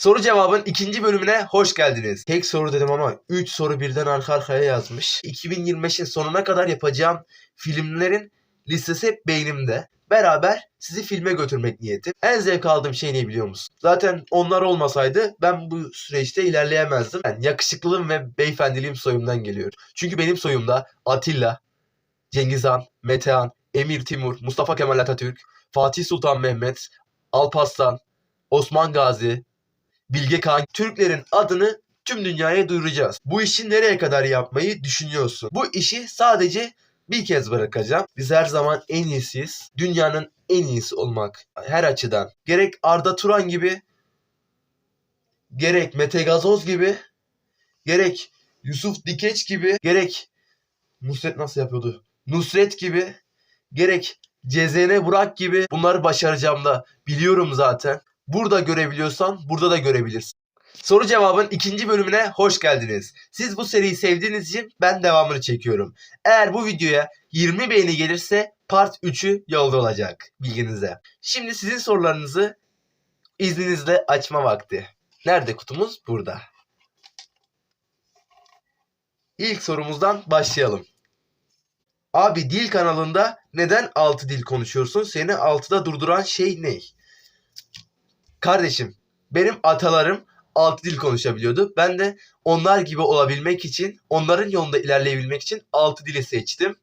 Soru cevabın ikinci bölümüne hoş geldiniz. Tek soru dedim ama 3 soru birden arka arkaya yazmış. 2025'in sonuna kadar yapacağım filmlerin listesi hep beynimde. Beraber sizi filme götürmek niyetim. En zevk aldığım şey ne biliyor musun? Zaten onlar olmasaydı ben bu süreçte ilerleyemezdim. Yani yakışıklılığım ve beyefendiliğim soyumdan geliyor. Çünkü benim soyumda Atilla, Cengiz Han, Metehan, Emir Timur, Mustafa Kemal Atatürk, Fatih Sultan Mehmet, Alparslan, Osman Gazi, Bilge Kağan Türklerin adını tüm dünyaya duyuracağız. Bu işi nereye kadar yapmayı düşünüyorsun? Bu işi sadece bir kez bırakacağım. Biz her zaman en iyisiyiz. Dünyanın en iyisi olmak her açıdan. Gerek Arda Turan gibi, gerek Mete Gazoz gibi, gerek Yusuf Dikeç gibi, gerek Nusret nasıl yapıyordu? Nusret gibi, gerek Cezene Burak gibi bunları başaracağım da biliyorum zaten. Burada görebiliyorsan burada da görebilirsin. Soru cevabın ikinci bölümüne hoş geldiniz. Siz bu seriyi sevdiğiniz için ben devamını çekiyorum. Eğer bu videoya 20 beğeni gelirse part 3'ü yolda olacak bilginize. Şimdi sizin sorularınızı izninizle açma vakti. Nerede kutumuz? Burada. İlk sorumuzdan başlayalım. Abi dil kanalında neden 6 dil konuşuyorsun? Seni 6'da durduran şey ne? Kardeşim benim atalarım 6 dil konuşabiliyordu. Ben de onlar gibi olabilmek için, onların yolunda ilerleyebilmek için 6 dili seçtim.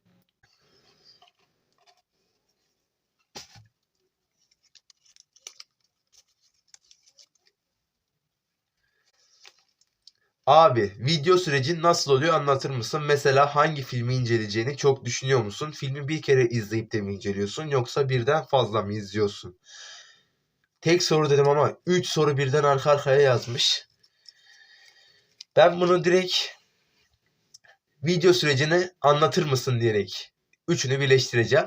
Abi video süreci nasıl oluyor anlatır mısın? Mesela hangi filmi inceleyeceğini çok düşünüyor musun? Filmi bir kere izleyip de mi inceliyorsun yoksa birden fazla mı izliyorsun? Tek soru dedim ama 3 soru birden arka arkaya yazmış. Ben bunu direkt video sürecini anlatır mısın diyerek üçünü birleştireceğim.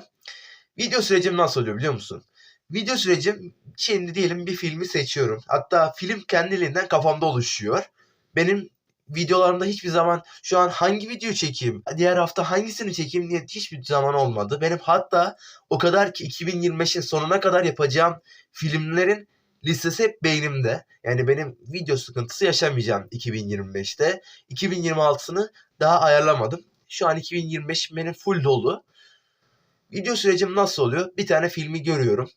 Video sürecim nasıl oluyor biliyor musun? Video sürecim şimdi diyelim bir filmi seçiyorum. Hatta film kendiliğinden kafamda oluşuyor. Benim videolarımda hiçbir zaman şu an hangi video çekeyim, diğer hafta hangisini çekeyim diye hiçbir zaman olmadı. Benim hatta o kadar ki 2025'in sonuna kadar yapacağım filmlerin listesi hep beynimde. Yani benim video sıkıntısı yaşamayacağım 2025'te. 2026'sını daha ayarlamadım. Şu an 2025 benim full dolu. Video sürecim nasıl oluyor? Bir tane filmi görüyorum.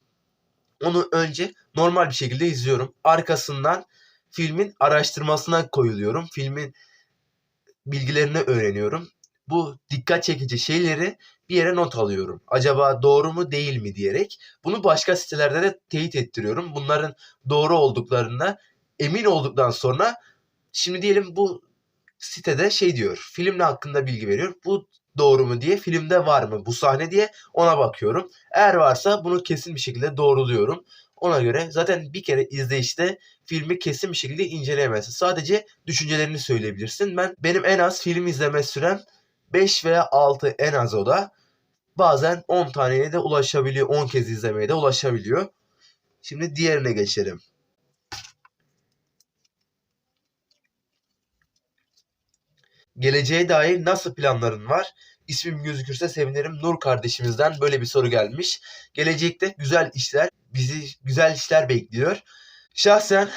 Onu önce normal bir şekilde izliyorum. Arkasından filmin araştırmasına koyuluyorum. Filmin bilgilerini öğreniyorum. Bu dikkat çekici şeyleri bir yere not alıyorum. Acaba doğru mu değil mi diyerek. Bunu başka sitelerde de teyit ettiriyorum. Bunların doğru olduklarına emin olduktan sonra şimdi diyelim bu sitede şey diyor. Filmle hakkında bilgi veriyor. Bu doğru mu diye filmde var mı bu sahne diye ona bakıyorum. Eğer varsa bunu kesin bir şekilde doğruluyorum. Ona göre zaten bir kere izleyişte filmi kesin bir şekilde inceleyemezsin. Sadece düşüncelerini söyleyebilirsin. Ben benim en az film izleme sürem 5 veya 6 en az o da. Bazen 10 taneye de ulaşabiliyor. 10 kez izlemeye de ulaşabiliyor. Şimdi diğerine geçelim. Geleceğe dair nasıl planların var? İsmim gözükürse sevinirim. Nur kardeşimizden böyle bir soru gelmiş. Gelecekte güzel işler, bizi güzel işler bekliyor. Şahsen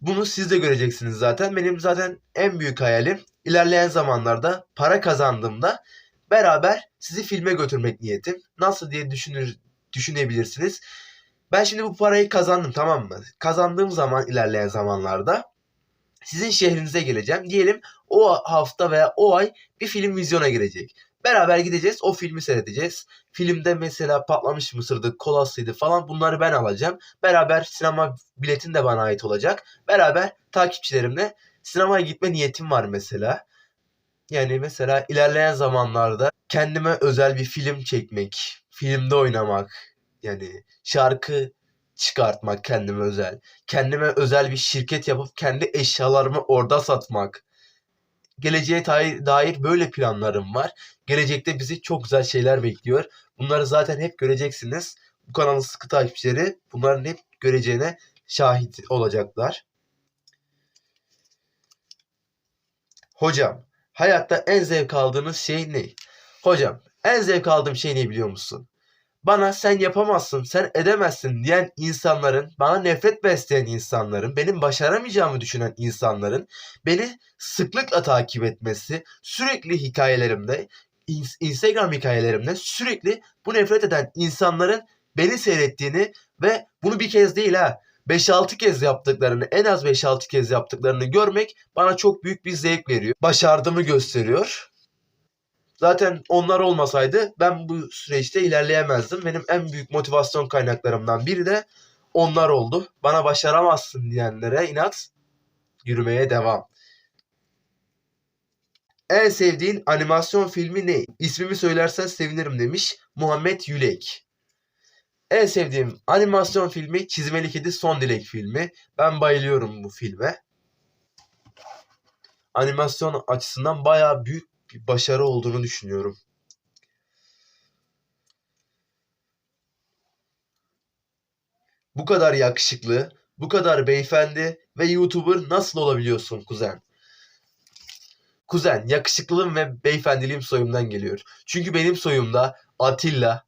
bunu siz de göreceksiniz zaten. Benim zaten en büyük hayalim ilerleyen zamanlarda para kazandığımda beraber sizi filme götürmek niyetim. Nasıl diye düşünür düşünebilirsiniz. Ben şimdi bu parayı kazandım tamam mı? Kazandığım zaman ilerleyen zamanlarda sizin şehrinize geleceğim. Diyelim o hafta veya o ay bir film vizyona girecek. Beraber gideceğiz o filmi seyredeceğiz. Filmde mesela patlamış mısırdı, kolasıydı falan bunları ben alacağım. Beraber sinema biletin de bana ait olacak. Beraber takipçilerimle sinemaya gitme niyetim var mesela. Yani mesela ilerleyen zamanlarda kendime özel bir film çekmek, filmde oynamak, yani şarkı çıkartmak kendime özel. Kendime özel bir şirket yapıp kendi eşyalarımı orada satmak. Geleceğe dair, böyle planlarım var. Gelecekte bizi çok güzel şeyler bekliyor. Bunları zaten hep göreceksiniz. Bu kanalın sıkı takipçileri bunların hep göreceğine şahit olacaklar. Hocam, hayatta en zevk aldığınız şey ne? Hocam, en zevk aldığım şey ne biliyor musun? Bana sen yapamazsın, sen edemezsin diyen insanların, bana nefret besleyen insanların, benim başaramayacağımı düşünen insanların beni sıklıkla takip etmesi, sürekli hikayelerimde, ins- Instagram hikayelerimde sürekli bu nefret eden insanların beni seyrettiğini ve bunu bir kez değil ha 5-6 kez yaptıklarını, en az 5-6 kez yaptıklarını görmek bana çok büyük bir zevk veriyor. Başardığımı gösteriyor. Zaten onlar olmasaydı ben bu süreçte ilerleyemezdim. Benim en büyük motivasyon kaynaklarımdan biri de onlar oldu. Bana başaramazsın diyenlere inat yürümeye devam. En sevdiğin animasyon filmi ne? İsmimi söylersen sevinirim demiş Muhammed Yülek. En sevdiğim animasyon filmi Çizmeli Kedi Son Dilek filmi. Ben bayılıyorum bu filme. Animasyon açısından bayağı büyük bir başarı olduğunu düşünüyorum. Bu kadar yakışıklı, bu kadar beyefendi ve YouTuber nasıl olabiliyorsun kuzen? Kuzen, yakışıklılığım ve beyefendiliğim soyumdan geliyor. Çünkü benim soyumda Atilla,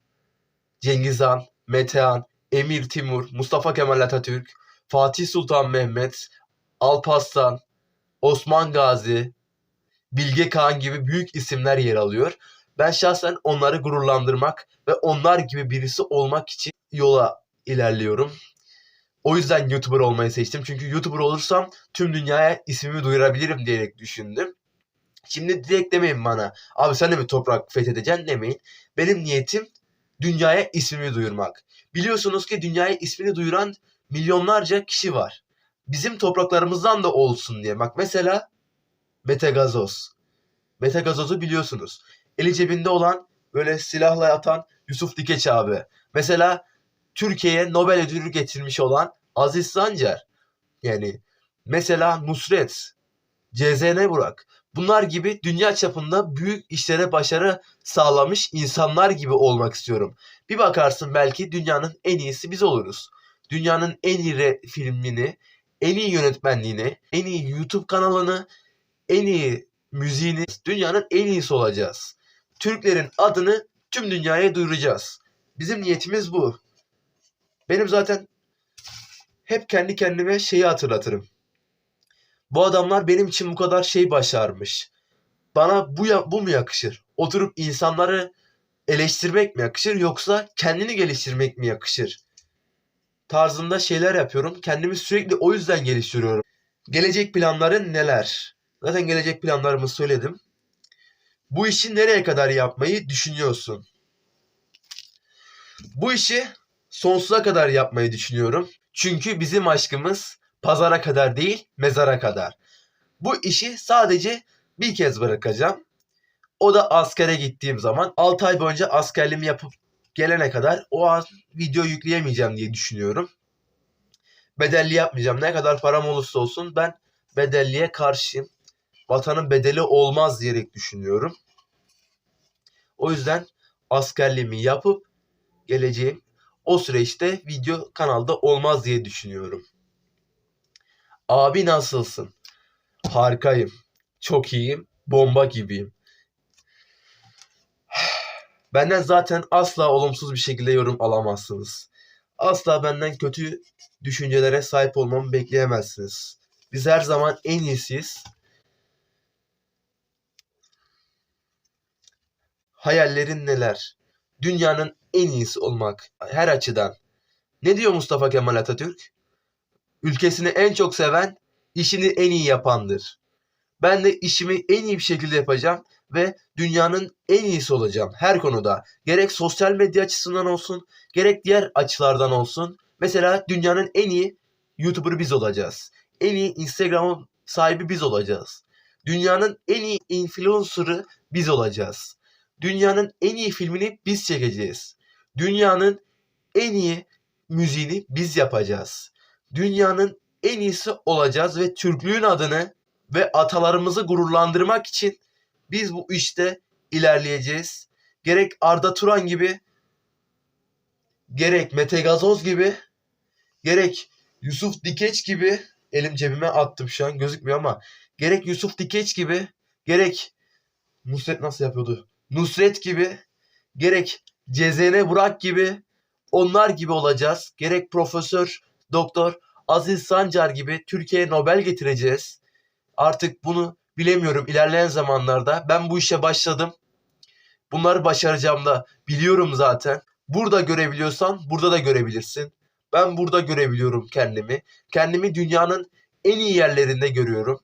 Cengiz Han, Metehan, Emir Timur, Mustafa Kemal Atatürk, Fatih Sultan Mehmet, Alparslan, Osman Gazi, Bilge Kağan gibi büyük isimler yer alıyor. Ben şahsen onları gururlandırmak ve onlar gibi birisi olmak için yola ilerliyorum. O yüzden YouTuber olmayı seçtim. Çünkü YouTuber olursam tüm dünyaya ismimi duyurabilirim diyerek düşündüm. Şimdi direkt demeyin bana. Abi sen de mi toprak fethedeceksin demeyin. Benim niyetim dünyaya ismimi duyurmak. Biliyorsunuz ki dünyaya ismini duyuran milyonlarca kişi var. Bizim topraklarımızdan da olsun diye. Bak mesela Mete Gazoz. Mete Gazoz'u biliyorsunuz. Eli cebinde olan böyle silahla yatan Yusuf Dikeç abi. Mesela Türkiye'ye Nobel ödülü getirmiş olan Aziz Sancar. Yani mesela Nusret, CZN Burak. Bunlar gibi dünya çapında büyük işlere başarı sağlamış insanlar gibi olmak istiyorum. Bir bakarsın belki dünyanın en iyisi biz oluruz. Dünyanın en iyi filmini, en iyi yönetmenliğini, en iyi YouTube kanalını, en iyi müziğini, dünyanın en iyisi olacağız. Türklerin adını tüm dünyaya duyuracağız. Bizim niyetimiz bu. Benim zaten hep kendi kendime şeyi hatırlatırım. Bu adamlar benim için bu kadar şey başarmış. Bana bu bu mu yakışır? Oturup insanları eleştirmek mi yakışır yoksa kendini geliştirmek mi yakışır? Tarzında şeyler yapıyorum. Kendimi sürekli o yüzden geliştiriyorum. Gelecek planların neler? Zaten gelecek planlarımı söyledim. Bu işi nereye kadar yapmayı düşünüyorsun? Bu işi sonsuza kadar yapmayı düşünüyorum. Çünkü bizim aşkımız pazara kadar değil, mezara kadar. Bu işi sadece bir kez bırakacağım. O da askere gittiğim zaman 6 ay boyunca askerliğimi yapıp gelene kadar o an video yükleyemeyeceğim diye düşünüyorum. Bedelli yapmayacağım. Ne kadar param olursa olsun ben bedelliye karşıyım. Vatanın bedeli olmaz diyerek düşünüyorum. O yüzden askerliğimi yapıp geleceğim. O süreçte video kanalda olmaz diye düşünüyorum. Abi nasılsın? Harikayım. Çok iyiyim. Bomba gibiyim. Benden zaten asla olumsuz bir şekilde yorum alamazsınız. Asla benden kötü düşüncelere sahip olmamı bekleyemezsiniz. Biz her zaman en iyisiyiz. Hayallerin neler? Dünyanın en iyisi olmak her açıdan. Ne diyor Mustafa Kemal Atatürk? Ülkesini en çok seven, işini en iyi yapandır. Ben de işimi en iyi bir şekilde yapacağım ve dünyanın en iyisi olacağım her konuda. Gerek sosyal medya açısından olsun, gerek diğer açılardan olsun. Mesela dünyanın en iyi YouTuber'ı biz olacağız. En iyi Instagram sahibi biz olacağız. Dünyanın en iyi influencer'ı biz olacağız. Dünyanın en iyi filmini biz çekeceğiz. Dünyanın en iyi müziğini biz yapacağız. Dünyanın en iyisi olacağız ve Türklüğün adını ve atalarımızı gururlandırmak için biz bu işte ilerleyeceğiz. Gerek Arda Turan gibi, gerek Mete Gazoz gibi, gerek Yusuf Dikeç gibi, elim cebime attım şu an gözükmüyor ama, gerek Yusuf Dikeç gibi, gerek Nusret nasıl yapıyordu? Nusret gibi, gerek CZN Burak gibi onlar gibi olacağız. Gerek Profesör Doktor Aziz Sancar gibi Türkiye'ye Nobel getireceğiz. Artık bunu bilemiyorum ilerleyen zamanlarda. Ben bu işe başladım. Bunları başaracağım da biliyorum zaten. Burada görebiliyorsan burada da görebilirsin. Ben burada görebiliyorum kendimi. Kendimi dünyanın en iyi yerlerinde görüyorum.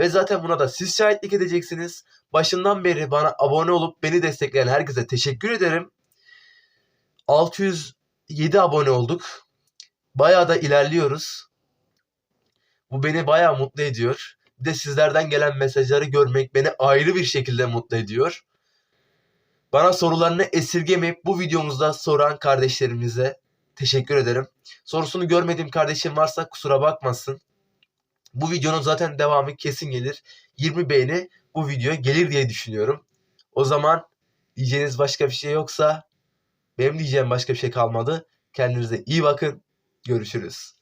Ve zaten buna da siz şahitlik edeceksiniz. Başından beri bana abone olup beni destekleyen herkese teşekkür ederim. 607 abone olduk. Bayağı da ilerliyoruz. Bu beni bayağı mutlu ediyor. Bir de sizlerden gelen mesajları görmek beni ayrı bir şekilde mutlu ediyor. Bana sorularını esirgemeyip bu videomuzda soran kardeşlerimize teşekkür ederim. Sorusunu görmediğim kardeşim varsa kusura bakmasın. Bu videonun zaten devamı kesin gelir. 20 beğeni bu videoya gelir diye düşünüyorum. O zaman diyeceğiniz başka bir şey yoksa benim diyeceğim başka bir şey kalmadı. Kendinize iyi bakın. Görüşürüz.